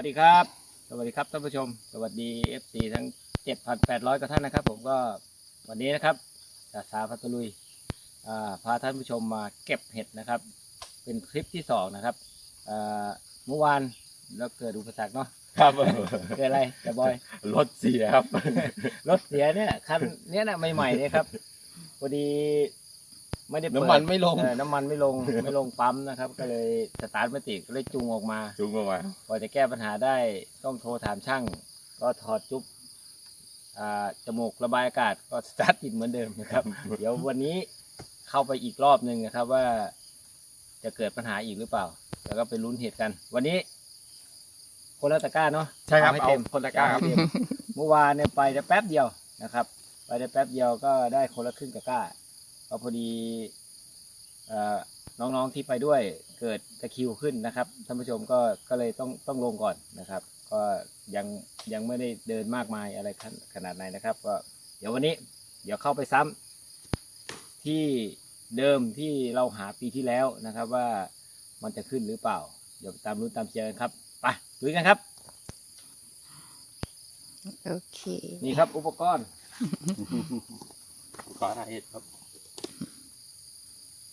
สวัสดีครับ สวัสดีครับท่านผู้ชม สวัสดี FC ทั้ง 7,800กว่าท่านนะครับ ผมก็วันนี้นะครับจากสาพัทลุยอ่าพาท่านผู้ชมมาเก็บเห็ดนะครับ เป็นคลิปที่สองนะครับอ่าเมื่อวานแล้วเกิดอุปสรรคเนาะครับเกิดอะไรแต่บอยรถเสียครับรถเสียเนี่ยคันเนี้ยนะใหม่ๆเนี่ยครับพอดี ไม่ได้เปิดน้ำมันไม่ลง เออน้ำมันไม่ลง ไม่ลงปั๊มนะครับ ก็เลยสตาร์ทไม่ติดก็เลยจูงออกมา จุงออกมา พอจะแก้ปัญหาได้ต้องโทรถามช่าง ก็ถอดจุ๊บอ่าจมูกระบายอากาศก็สตาร์ทติดเหมือนเดิมนะครับ เดี๋ยววันนี้เข้าไปอีกรอบหนึ่งนะครับว่า จะเกิดปัญหาอีกหรือเปล่า แล้วก็ไปลุ้นเหตุกัน วันนี้ คนละตะกร้าเนาะใช่ครับเาให้เอาเต็มคนละกล้าครับ เอให้เต็มเมื่อวานเนี่ยไปได้แป๊บเดียวนะครับ ไปได้แป๊บเดียวก็ได้คนละครึ่งตะกร้า ก็พอดีเอ่อน้องๆที่ไปด้วยเกิดตะคริวขึ้นนะครับท่านผู้ชมก็ก็เลยต้องต้องลงก่อนนะครับ ก็ยังยังไม่ได้เดินมากมายอะไรขนขนาดไหนนะครับ ก็เดี๋ยววันนี้เดี๋ยวเข้าไปซ้ำที่เดิมที่เราหาปีที่แล้วนะครับว่ามันจะขึ้นหรือเปล่า เดี๋ยวตามรู้นตามเชียร์กันครับไปลุยกันครับโอเค นี่ครับอุปกรณ์ขอถ่ายเห็ดครับ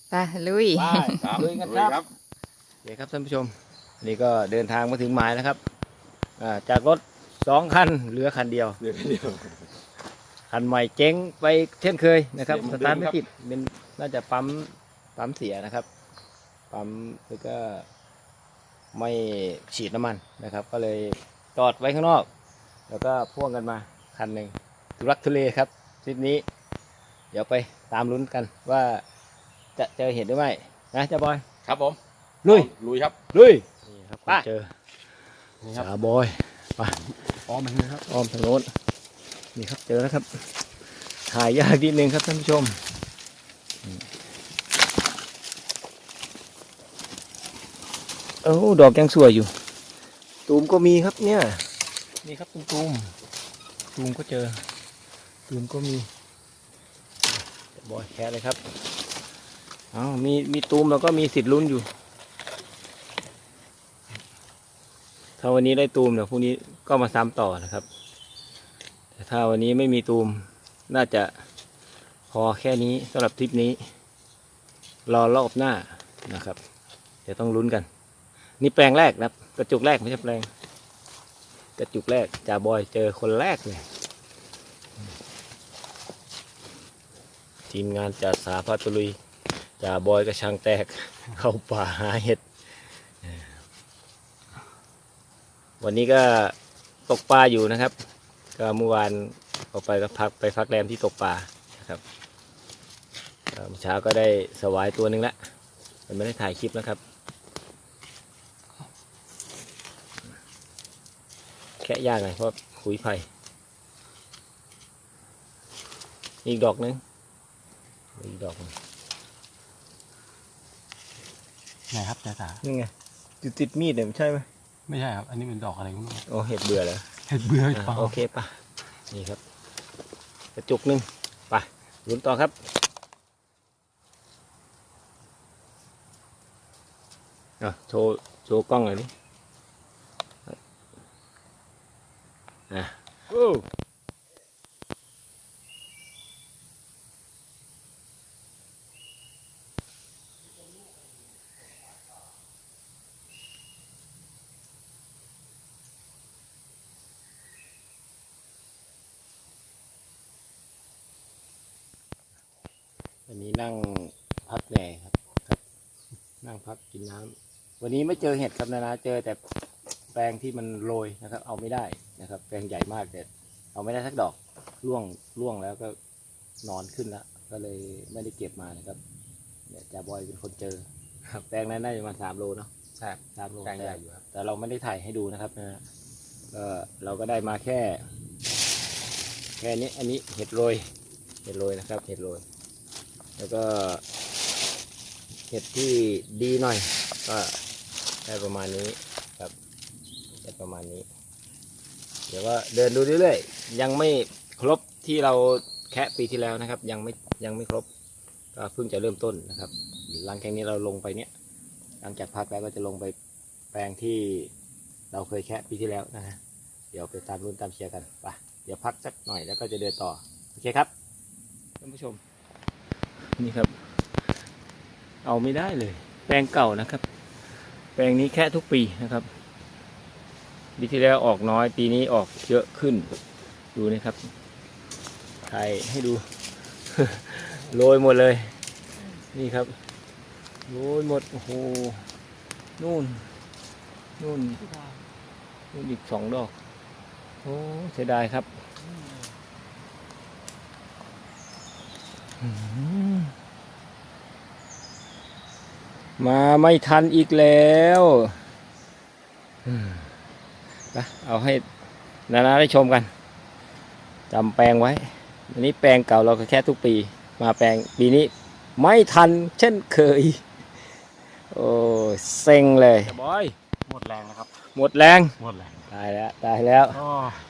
ไปลุยไปลุยกันครับ โอเคครับท่านผู้ชม นี่ก็เดินทางมาถึงหมายแล้วครับอ่าจากรถสองคันเหลือคันเดียว เดี๋ยวเดี๋ยว คันใหม่เจ๊งไปเช่นเคยนะครับเสีสยเหมือนตาร์ทเดิมไม่ครับติดเป็นน่าจะปั๊มปั๊มเสียนะครับ ปั๊มแล้วก็ไม่ฉีดน้ำมันนะครับ ก็เลยจอดไว้ข้างนอก แล้วก็พ่วงกันมาคันหนึ่งทุรักทุเลครับทริปนี้ เดี๋ยวไปตามลุ้นกันว่า จะเจอเห็นหรือไม่นะเจ้าบอย ครับผมลุย ลุยครับ ลุย นี่ครับไป เจอนี่ครับสาบอยไปพร้อมมันครับอ้อมทางโน้นนี่ครับเจอแล้วครับ ถ่ายยากนิดนึงครับท่านผู้ชมโอ้ดอกยังสวยอยู่ ตูมก็มีครับเนี่ยนี่ครับตูมตูมตูมก็เจอตูมก็มีบอยแค่เลยครับเอามีมีตูมแล้วก็มีสิทธิ์ลุ้นอยู่ ถ้าวันนี้ได้ตูมเดี๋ยวพรุ่งนี้ก็มาซ้ำต่อนะครับ แต่ถ้าวันนี้ไม่มีตูมน่าจะพอแค่นี้สำหรับทริปนี้ รอรอบหน้านะครับ เดี๋ยวต้องลุ้นกัน นี่แปลงแรกนะครับ กระจุกแรกไม่ใช่แปลง กระจุกแรกจ่าบอยเจอคนแรกเลยทีมงานจ่าสาพัตุลุย จ่าบอยกระชังแตก เข้าป่าหาเห็ด วันนี้ก็ตกปลาอยู่นะครับ ก็เมื่อวานออกไปก็พักไปพักแรมที่ตกปลานะครับเช้าก็ได้สวายตัวหนึ่งละแต่ไม่ได้ถ่ายคลิปนะครับ แค่ยากหน่อยเพราะขุยไผ่อีกดอกหนึงอีกดอกนึง ไหนครับจ่าสานี่ไงติดติดมีดเนี่ยใช่ไหมไม่ใช่ครับ อันนี้เป็นดอกอะไรก็ไม่รู้โอ้เห็ดเบื่อแล้วเห็ดเบื่ออะเปล่าโอเคปะนี่ครับกระจุกหนึ่งไปลุ้นต่อครับอะโชว์โชว์กล้องหน่อยดิอะโอ้ วันนี้นั่งพักแดดครับครับ นั่งพักกินน้ำวันนี้ไม่เจอเห็ดครับนะนะเจอแต่แปลงที่มันโรยนะครับ เอาไม่ได้นะครับ แปลงใหญ่มากแต่เอาไม่ได้สักดอกร่วงร่วงแล้วก็นอนขึ้นแล้วก็เลยไม่ได้เก็บมานะครับเนี่ยจ่าบอยเป็นคนเจอครับแปลงนั้นน่าจะประมาณสามโลเนาะใช่สามโลแปลงใหญ่อยู่ครับแต่เราไม่ได้ถ่ายให้ดูนะครับนะฮะก็เราก็ได้มาแค่ แค่นี้อันนี้เห็ดโรยเห็ดโรยนะครับ เห็ดโรย แล้วก็เห็ดที่ดีหน่อย ก็ได้ประมาณนี้ครับได้ประมาณนี้ เดี๋ยวก็เดินดูเรื่อยๆยังไม่ครบที่เราแคะปีที่แล้วนะครับ ยังไม่ยังไม่ครบ ก็เพิ่งจะเริ่มต้นนะครับหลังจากนี้เราลงไปเนี้ยหลังจากพักแล้วก็จะลงไปแปลงที่เราเคยแค่ปีที่แล้วนะฮะเดี๋ยวไปตามรุ่นตามเชียร์กันไปเดี๋ยวพักสักหน่อยแล้วก็จะเดินต่อโอเคครับท่านผู้ชม นี่ครับ เอาไม่ได้เลย แปลงเก่านะครับ แปลงนี้แค่ทุกปีนะครับปีที่แล้วออกน้อยปีนี้ออกเยอะขึ้น ดูนะครับถ่ายให้ดู โรยหมดเลย นี่ครับโรยหมดโอ้โหนู่นนู่นนู่นอีกสองดอกโอ้เสียดายครับ อืม มาไม่ทันอีกแล้วอืมไปเอาให้นานาได้ชมกันจำแปลงไว้อันนี้แปลงเก่าเราก็แค่ทุกปี มาแปลงปีนี้ ไม่ทันเช่นเคย โอ้เซ็งเลยบอยหมดแรงนะครับ หมดแรงหมดแรงตายแล้วตายแล้วอ๋อ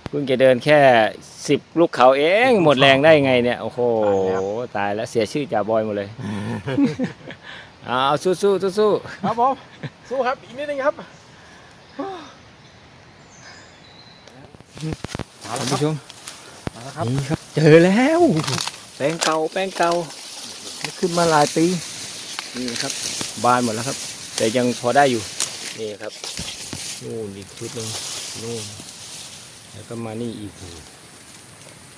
เพิ่งจะเดินแค่สิบลูกเขาเอง หมดแรงได้ไงเนี่ย โอ้โห ตายแล้วตายแล้วเสียชื่อจ่าบอยหมดเลย เอาสู้สู้สู้สู้ครับผมสู้ครับอีกนิดนึงครับท่านผู้ชมมาแล้วครับนี่ครับ เจอแล้วแป้งเก่าแป้งเก่าขึ้นมาหลายปีนี่ครับ บานหมดแล้วครับ แต่ยังพอได้อยู่นี่ครับนู่นอีกชุดหนึ่งนู่นแล้วก็มานี่อีก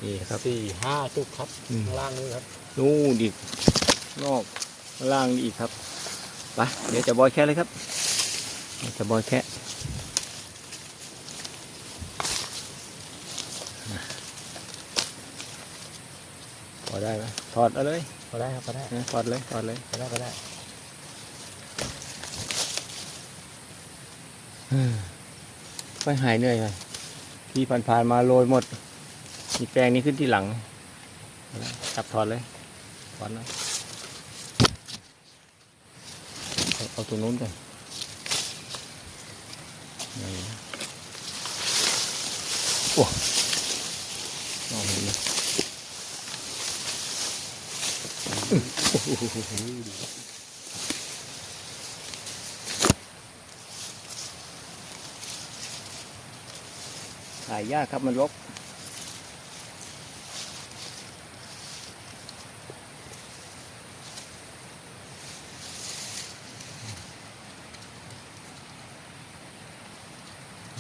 นี่ครับสี่ห้าจุกครับอืมข้างล่างนู้นครับนู่นอีกนอกข้าง ล่างนี่อีกครับไปเดี๋ยวจะบอยแค่เลยครับเดี๋ยวจะบอยแค่พอได้ไหมถอดเอาเลยพอได้ครับพอได้นะถอดเลยถอดเลยพอได้พอได้ค่อยหายเหนื่อยหน่อยที่ผ่านๆมาโรยหมดมีแปลงนี้ขึ้นที่หลังจับถอดเลยถอดเลย เอาเอาตรงนู้นก่อนนี่โอ้ลองดูโอ้โหถ่ายยากครับมันรก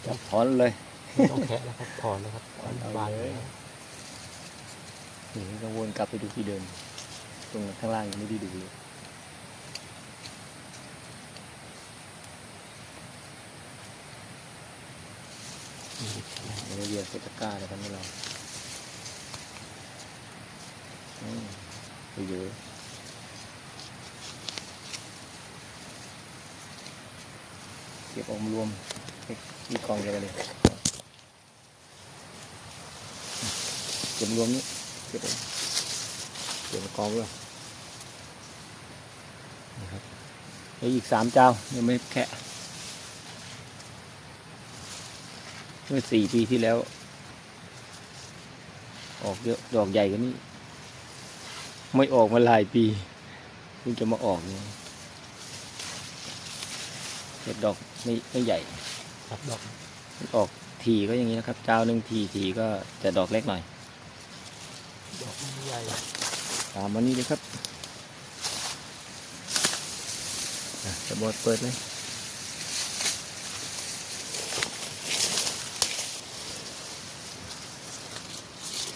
จับถ อนเลยต้องแคะแล้วครับถอนแล้วครับถอนบานเลยนี่ก็วนกลับไปดูที่เดิมตรงข้างล่างยังไม่ได้ดูเลยเราเรียนเซตะกร้าเลยครับนี่เราอืมไปเยอะ เก็บอมรวมที่กองเดียวกันเลยเก็บรวมนี้เก็บเก็บกองด้วยนะครับแล้วอีกสามเจ้ายังไม่แค่เมื่อสี่ปีที่แล้ว ออกเยอะดอกใหญ่กว่านี้ ไม่ออกมาหลายปีเพิ่งจะมาออกเนี่ย เห็ดดอกไม่ไม่ใหญ่ครับดอกออกทีก็อย่างนี้นะครับ เจ้าหนึ่งทีทีก็จะดอกเล็กหน่อย ดอกไม่ใหญ่ตามมานี่เลยครับอะจะบอดเปิดเลย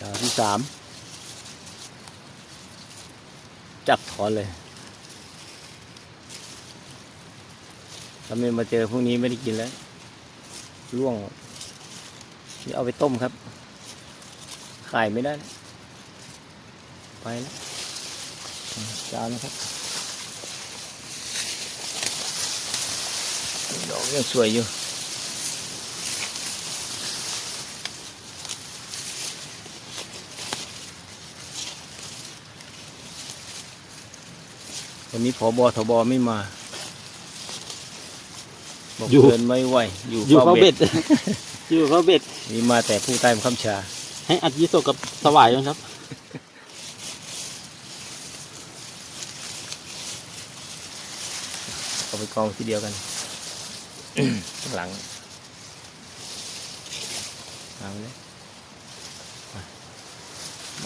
ดาวที่สามจับถอนเลย ถ้าไม่มาเจอพวกนี้ไม่ได้กินแล้วร่วงนี่เอาไปต้มครับ ขายไม่ได้ ไปแล้วจานนะครับดอกยังสวยอยู่วันนี้ผอบอทบไม่มา บอกเดินไม่ไหวอยู่อยู่เขาเบ็ดด อยู่เขาเบ็ดมีมาแต่ผู้ใต้บังคับบัญชา ให้อัดยี่โซกับสวายมั้งครับ เอาไปกองทีเดียวกัน ข้างหลังเอาเลยมา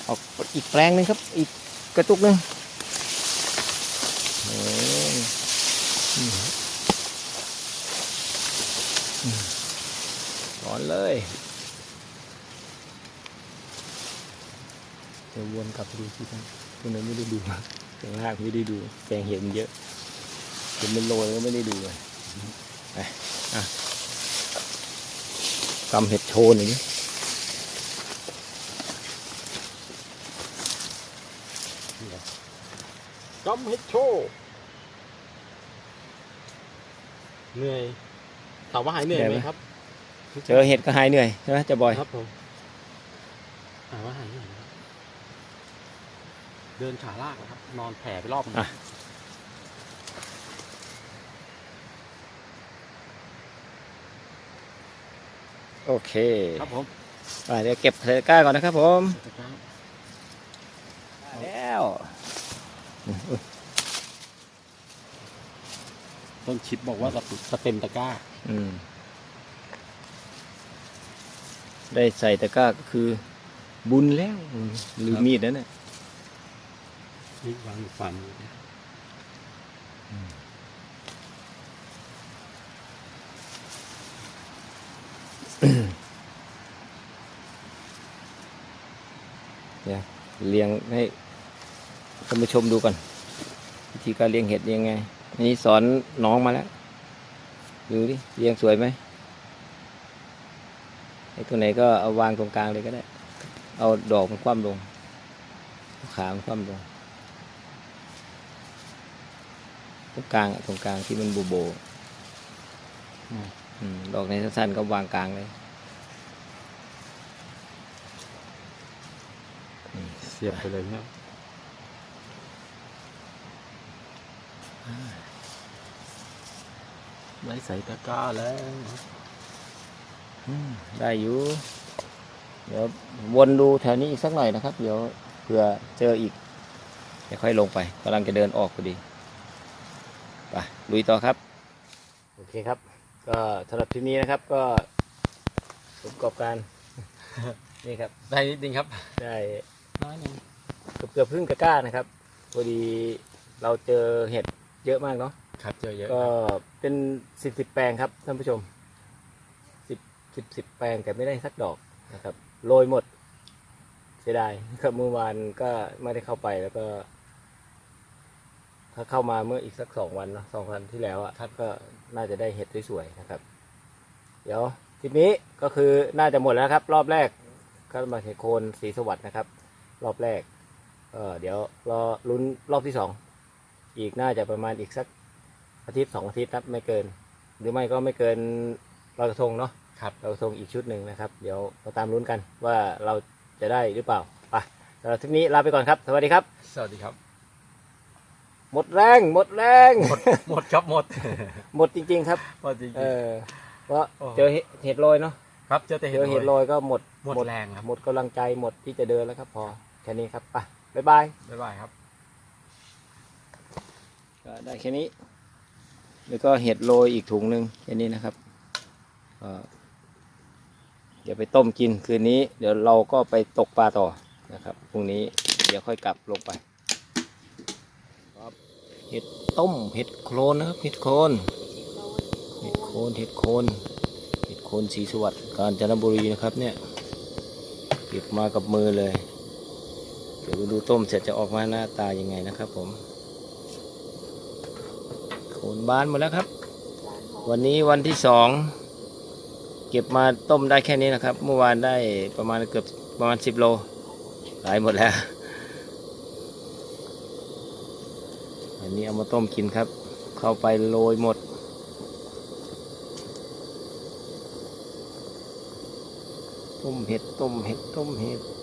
ออกอีกแปลงหนึ่งครับ อีกกระตุกหนึ่งโอ้ยอืมอืม ถอนเลยเดี๋ยววนกลับไปดูที่นั่นคนนั้นไม่ได้ดูข้างล่างไม่ได้ดูแปลงเห็นเยอะเห็นเป็นโรยก็ไม่ได้ดูเลยไปอะกำเห็ดโชนอย่างนี้จอมเฮ็ดโชว์เหนื่อย ถามว่าหายเหนื่อยไหมครับเจอเห็ดก็หายเหนื่อยใช่ไหมเจะบอยครับผมถามว่าหายเหนื่อยไหมครับเดินขาลากนะครับ นอนแผ่ไปรอบหนึ่งอะโอเค ครับผมอะเดี๋ยวเก็บเทก้าก่อนนะครับผมได้แล้ว ต้นชิดบอกว่าสสเต็มตะกร้า อืม ได้ใส่ตะกร้าก็คือ บุญแล้วอืมหรือมีดนั่นน่ะนี่วางอยู่ฝั่งนี้นะเลี้ยงให้ท่านผู้ชมดูก่อนวิธีการเลี้ยงเห็ดยังไงอั นนี้สอนน้องมาแล้ว ดูดิเลี้ยงสวยไหมไอ้ตัวไหนก็เอาวางตรงกลางเลยก็ได้ เอาดอกมันคว่ำลง ขามันคว่ำลง ตรงกลางอะตรงกลางที่มันโบโบดอกในสั้นๆก็วางกลางเลย เสียบไปเลยเนี่ย ไว้ใส่ตะกร้าแล้วอืมได้อยู่ เดี๋ยววนดูแถวนี้อีกสักหน่อยนะครับ เดี๋ยวเผื่อเจออีก เดี๋ยวค่อยลงไปกำลังจะเดินออกพอดีไปลุยต่อครับ โอเคครับ ก็สำหรับที่นี้นะครับก็ผลประกอบการ นี่ครับ ได้นิดนึงครับ ได้น้อยหนึงเกือบเกือบๆครึ่งตะกร้านะครับ พอดีเราเจอเห็ดเยอะมากเนาะ ครับเจอเยอะก็เป็นสิบสิบแปลงครับท่านผู้ชมสิบสิบสิบแปลงแต่ไม่ได้สักดอกนะครับโรยหมด เสียดายครับเมื่อวานก็ไม่ได้เข้าไปแล้วก็ ถ้าเข้ามาเมื่ออีกสักสองวันเนอะสองวันที่แล้วอะท่านก็น่าจะได้เห็ดสวยๆนะครับ เดี๋ยวคลิปนี้ก็คือน่าจะหมดแล้วครับ รอบแรกก็มาเห็ดโคนสีสวัสดนะครับ รอบแรกเออเดี๋ยวรอลุ้นรอบที่สองอีกน่าจะประมาณอีกสัก อาทิตย์สองอาทิตย์ครับไม่เกิน หรือไม่ก็ไม่เกินลอยกระทงเนาะครับลอยกระทงอีกชุดหนึ่งนะครับ เดี๋ยวเราตามลุ้นกันว่าเราจะได้หรือเปล่าไปสำหรับทริปนี้ลาไปก่อนครับ สวัสดีครับ สวัสดีครับ หมดแรงหมดแรง หมดครับหมด หมดจริง ๆ ครับหมดจริง เออเพราะโอ้ เจอเห็ดเห็ดโรยเนาะๆครับเจอแต่เจเห็ดอเห็ดโรโรยยก็หมดหมดแรงครับหมดกำลังใจหมดที่จะเดินแล้วครับ พอแค่นี้ครับไปบ๊ายบายบ๊ายบายครับ ก็ได้แค่นี้ แล้วก็เห็ดโรยอีกถุงหนึ่งแค่นี้นะครับเดี๋ยวไปต้มกินคืนนี้ เดี๋ยวเราก็ไปตกปลาต่อนะครับพรุ่งนี้เดี๋ยวค่อยกลับลงไปเห็ดต้มเห็ดโคลนนะครับเห็ดโคนเห็ดโคนเห็ดโคนเห็ดโคนสีสวัสดิ์กาญจนบุรีนะครับเนี่ยเก็บมากับมือเลย เดี๋ยวดูต้มเสร็จจะออกมาหน้าตายังไงนะครับผม โคนบานหมดแล้วครับ วันนี้วันที่สองเก็บมาต้มได้แค่นี้นะครับ เมื่อวานได้ประมาณเกือบประมาณสิบโลขายหมดแล้ว อันนี้เอามาต้มกินครับ เข้าไปโรยหมด ต้มเห็ด ต้มเห็ด ต้มเห็ด